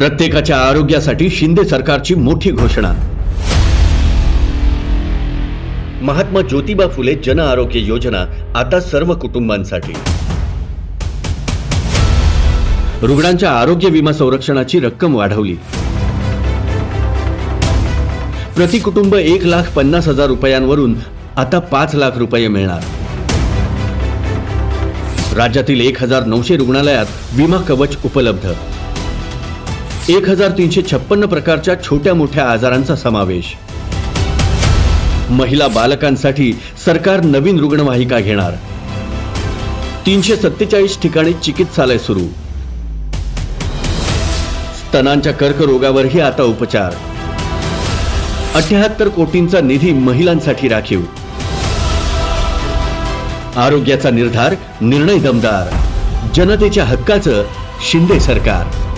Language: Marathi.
प्रत्येकाच्या आरोग्यासाठी शिंदे सरकारची मोठी घोषणा. महात्मा ज्योतिबा फुले जन आरोग्य योजना आता सर्व कुटुंबांसाठी. रुग्णांच्या आरोग्य विमा संरक्षणाची रक्कम वाढवली. प्रति कुटुंब एक लाख पन्नास हजार रुपयांवरून आता पाच लाख रुपये मिळणार. राज्यातील एक हजार नऊशे रुग्णालयात विमा कवच उपलब्ध. एक हजार तीनशे छप्पन्न प्रकारच्या छोट्या मोठ्या आजारांचा समावेश. महिला बालकांसाठी सरकार नवीन रुग्णवाहिका घेणार. तीनशे सत्तेचाळीस ठिकाणी चिकित्सालय सुरू. स्तनांच्या कर्करोगावरही आता उपचार. अठ्याहत्तर कोटींचा निधी महिलांसाठी राखीव. आरोग्याचा निर्धार निर्णय दमदार. जनतेच्या हक्काचं शिंदे सरकार.